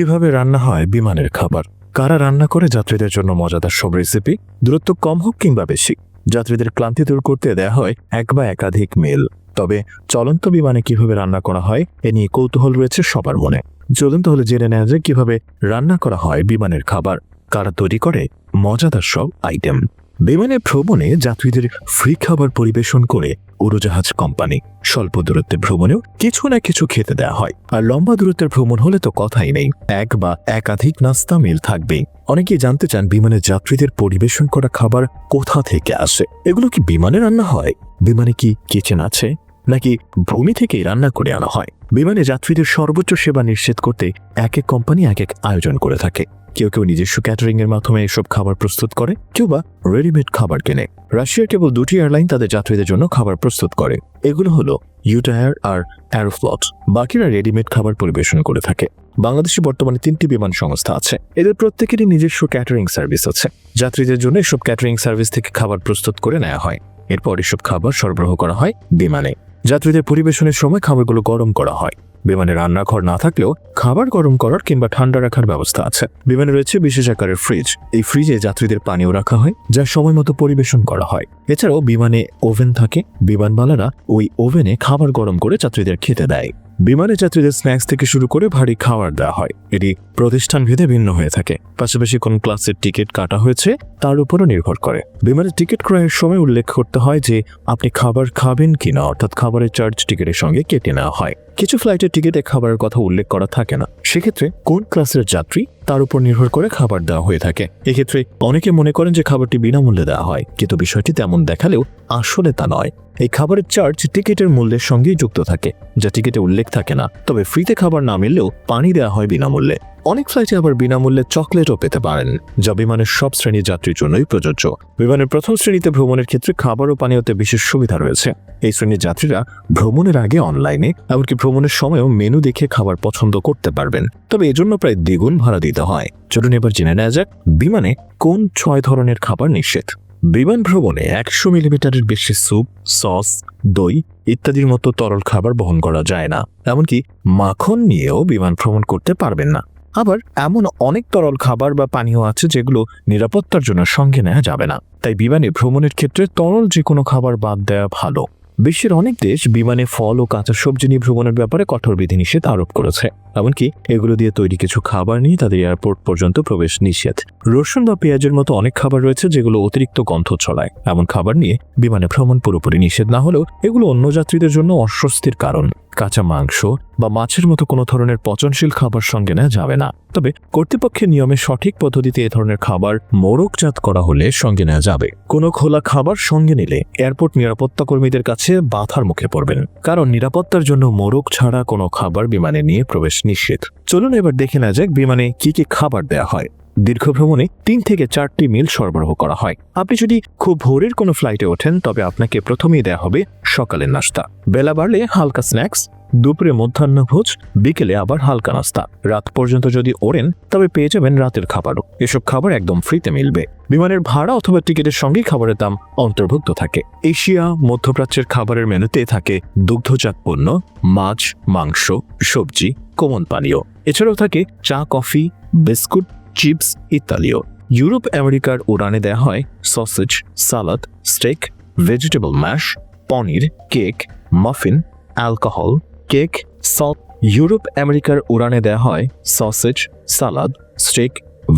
কীভাবে রান্না হয় বিমানের খাবার? কারা রান্না করে যাত্রীদের জন্য মজাদার সব রেসিপি দূরত্ব কম হোক কিংবা বেশি। যাত্রীদের ক্লান্তি দূর করতে দেয়া হয় এক বা একাধিক মেল তবে চলন্ত বিমানে কীভাবে রান্না করা হয়, এ নিয়ে কৌতূহল রয়েছে সবার মনে। চলুন তাহলে জেনে নেওয়া যায় কীভাবে রান্না করা হয় বিমানের খাবার। কারা তৈরি করে? মজাদার সব আইটেম বিমানে ভ্রমণে যাত্রীদের ফ্রি খাবার পরিবেশন করে উড়োজাহাজ কোম্পানি স্বল্প দূরত্বে ভ্রমণেও কিছু না কিছু খেতে দেওয়া হয়। আর লম্বা দূরত্বের ভ্রমণ হলে তো কথাই নেই, এক বা একাধিক নাস্তা মিল থাকবেই। অনেকেই জানতে চান বিমানে যাত্রীদের পরিবেশন করা খাবার কোথা থেকে আসে। এগুলো কি বিমানে রান্না হয়? বিমানে কি কিচেন আছে? নাকি ভূমি থেকেই রান্না করে আনা হয়? বিমানে যাত্রীদের সর্বোচ্চ সেবা নিশ্চিত করতে এক এক কোম্পানি এক এক আয়োজন করে থাকে। কেউ কেউ নিজস্ব ক্যাটারিং এর মাধ্যমে এসব খাবার প্রস্তুত করে, কেউ বা রেডিমেড খাবার কেনে। রাশিয়ার কেবল দুটি এয়ারলাইন তাদের যাত্রীদের জন্য খাবার প্রস্তুত করে। এগুলো হলো ইউটায়ার আর অ্যারোফ্লট বাকিরা রেডিমেড খাবার পরিবেশন করে থাকে। বাংলাদেশে বর্তমানে তিনটি বিমান সংস্থা আছে। এদের প্রত্যেকেরই নিজস্ব ক্যাটারিং সার্ভিস আছে। যাত্রীদের জন্য এসব ক্যাটারিং সার্ভিস থেকে খাবার প্রস্তুত করে নেওয়া হয়। এরপর এসব খাবার সরবরাহ করা হয় বিমানে। যাত্রীদের পরিবেশনের সময় খাবারগুলো গরম করা হয়। বিমানে রান্নাঘর না থাকলেও খাবার গরম করার কিংবা ঠান্ডা রাখার ব্যবস্থা আছে। বিমানে রয়েছে বিশেষ আকারের ফ্রিজ এই ফ্রিজে যাত্রীদের পানীয় রাখা হয়, যা সময় মতো পরিবেশন করা হয়। এছাড়াও বিমানে ওভেন থাকে। বিমানবালারা ওই ওভেনে খাবার গরম করে যাত্রীদের খেতে দেয়। বিমানে যাত্রীদের স্ন্যাক্স থেকে শুরু করে ভারী খাবার দেওয়া হয়। এটি প্রতিষ্ঠান ভেদে ভিন্ন হয়ে থাকে। পাশাপাশি কোন ক্লাসের টিকিট কাটা হয়েছে, তার উপরও নির্ভর করে। বিমানের টিকিট ক্রয়ের সময় উল্লেখ করতে হয় যে, আপনি খাবার খাবেন কিনা, অর্থাৎ খাবারের চার্জ টিকিটের সঙ্গে কেটে নেওয়া হয়। কিছু ফ্লাইটের টিকিটে খাবারের কথা উল্লেখ করা থাকে না। সেক্ষেত্রে কোন ক্লাসের যাত্রী তার উপর নির্ভর করে খাবার দেওয়া হয়ে থাকে। এক্ষেত্রে অনেকে মনে করেন যে খাবারটি বিনামূল্যে দেওয়া হয়, কিন্তু বিষয়টি তেমন দেখালেও আসলে তা নয়। এই খাবারের চার্জ টিকিটের মূল্যের সঙ্গেই যুক্ত থাকে, যা টিকিটে উল্লেখ থাকে না। তবে ফ্রিতে খাবার না মিললেও পানি দেওয়া হয় বিনামূল্যে। অনেক ফ্লাইটে আবার বিনামূল্যে চকলেটও পেতে পারেন, যা বিমানের সব শ্রেণির যাত্রীর জন্যই প্রযোজ্য। বিমানের প্রথম শ্রেণীতে ভ্রমণের ক্ষেত্রে খাবার ও পানীয়তে বিশেষ সুবিধা রয়েছে। এই শ্রেণির যাত্রীরা ভ্রমণের আগে অনলাইনে এমনকি ভ্রমণের সময়ও মেনু দেখে খাবার পছন্দ করতে পারবেন। তবে এজন্য প্রায় দ্বিগুণ ভাড়া দিতে হয়। চলুন এবার জেনে নেওয়া যাক বিমানে কোন ছয় ধরনের খাবার নিষেধ। বিমান ভ্রমণে একশো মিলিমিটারের বেশি স্যুপ, সস, দই ইত্যাদির মতো তরল খাবার বহন করা যায় না। এমনকি মাখন নিয়েও বিমান ভ্রমণ করতে পারবেন না। আবার এমন অনেক তরল খাবার বা পানীয় আছে যেগুলো নিরাপত্তার জন্য সঙ্গে নেওয়া যাবে না। তাই বিমানে ভ্রমণের ক্ষেত্রে তরল যে কোনো খাবার বাদ দেওয়া ভালো। বিশ্বের অনেক দেশ বিমানে ফল ও কাঁচা সবজি নিয়ে ভ্রমণের ব্যাপারে কঠোর বিধিনিষেধ আরোপ করেছে। এমনকি এগুলো দিয়ে তৈরি কিছু খাবার নিয়ে তাদের এয়ারপোর্ট পর্যন্ত প্রবেশ নিষেধ। রসুন বা পেঁয়াজের মতো অনেক খাবার রয়েছে যেগুলো অতিরিক্ত গন্ধ ছড়ায়। এমন খাবার নিয়ে বিমানে ভ্রমণ পুরোপুরি নিষেধ না হলেও এগুলো অন্য যাত্রীদের জন্য অস্বস্তির কারণ। কাঁচা মাংস বা মাছের মতো কোনো ধরনের পচনশীল খাবার সঙ্গে নেওয়া যাবে না। তবে কর্তৃপক্ষের নিয়মে সঠিক পদ্ধতিতে এ ধরনের খাবার মোড়কজাত করা হলে সঙ্গে নেওয়া যাবে। কোনো খোলা খাবার সঙ্গে নিলে এয়ারপোর্ট নিরাপত্তা কর্মীদের কাছে বাধার মুখে পড়বেন, কারণ নিরাপত্তার জন্য মোড়ক ছাড়া কোনো খাবার বিমানে নিয়ে প্রবেশ নিষেধ। চলুন এবার দেখে নেওয়া যাক বিমানে কি কি খাবার দেওয়া হয়। দীর্ঘ ভ্রমণে তিন থেকে চারটি মিল সরবরাহ করা হয়। আপনি যদি খুব ভোরের কোনো ফ্লাইটে ওঠেন, তবে আপনাকে প্রথমেই দেওয়া হবে সকালের নাস্তা। বেলা বাড়লে হালকা স্ন্যাক্স দুপুরে মধ্যাহ্নভোজ, বিকেলে আবার হালকা নাস্তা। রাত পর্যন্ত যদি ওড়েন, তবে পেয়ে যাবেন রাতের খাবারও। এসব খাবার একদম ফ্রিতে মিলবে। বিমানের ভাড়া অথবা টিকিটের সঙ্গেই খাবারের দাম অন্তর্ভুক্ত থাকে। এশিয়া, মধ্যপ্রাচ্যের খাবারের মেনুতে থাকে দুগ্ধজাত পণ্য, মাছ, মাংস, সবজি কোমন পানীয়। এছাড়াও থাকে চা, কফি, বিস্কুট, চিপস ইত্যাদিও। ইউরোপ, আমেরিকার উড়ানে দেওয়া হয় sausage, salad, steak, vegetable mash, paneer, cake, muffin, alcohol cake সপ ইউরোপ আমেরিকার উড়ানে দেয়া হয় sausage, salad, steak,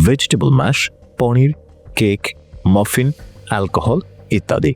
vegetable mash paneer, cake, muffin, alcohol ইত্যাদি।